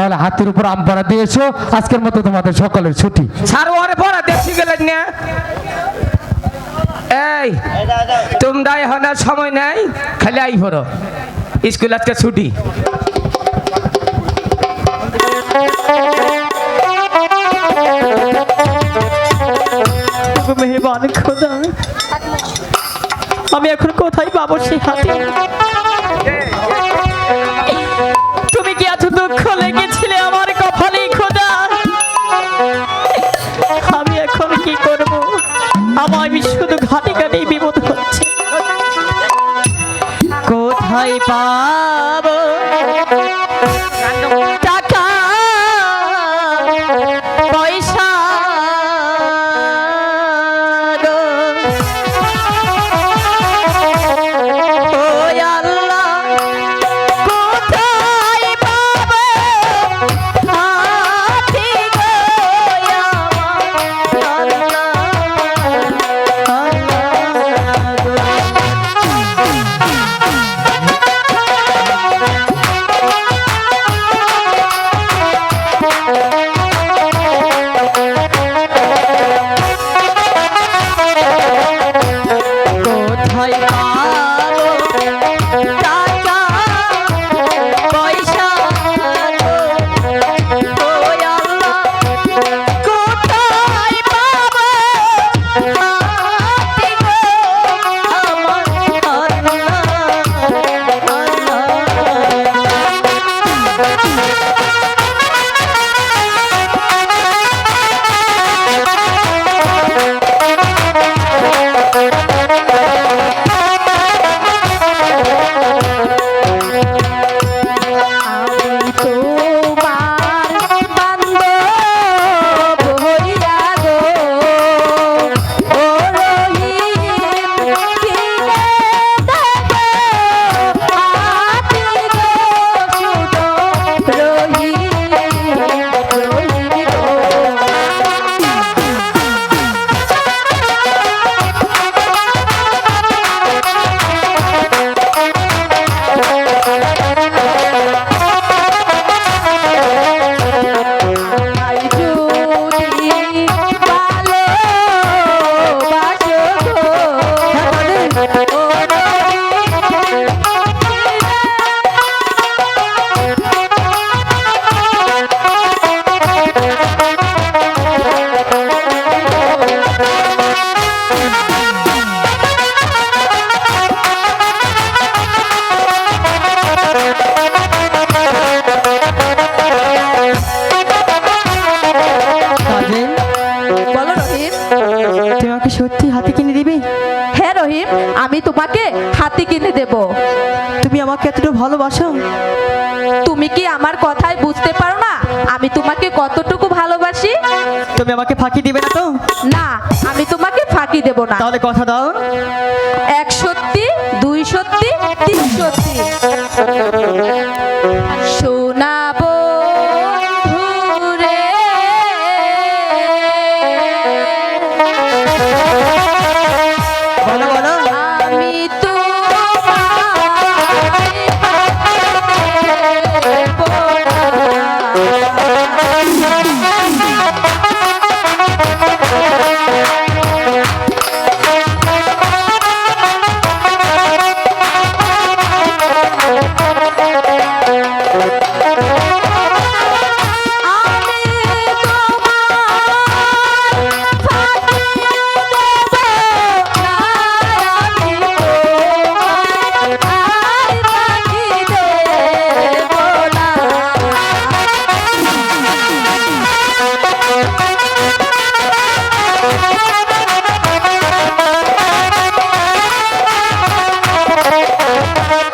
তাহলে হাতের উপর আম পড়া দিয়েছ আজকের মতো তোমাদের সকলের ছুটি। স্যার ওরে পড়া দেখছি গেলেন না? এই তোমরা এখন আর সময় নাই খালি আই পড়ো স্কুল আজকে ছুটি। খোদা আমি এখন কোথায় পাবো সে হাতে? আমার আমি শুধু ঘাটে ঘাটেই বিপদ হচ্ছে। কোথায় পাবো? আমাকে সত্যি হাতে কিনে দিবে? হ্যাঁ রহিম আমি তোমাকে হাতি কিনে দেব। তুমি আমাকে এতটা ভালোবাসো? তুমি কি আমার কথাই বুঝতে পারো না? আমি তোমাকে কতটুকু ভালোবাসি? তুমি আমাকে ফাঁকি দিবে না তো? না আমি তোমাকে ফাঁকি দেব না। তাহলে কথা দাও। এক সত্যি দুই সত্যি তিন সত্যি। Thank you.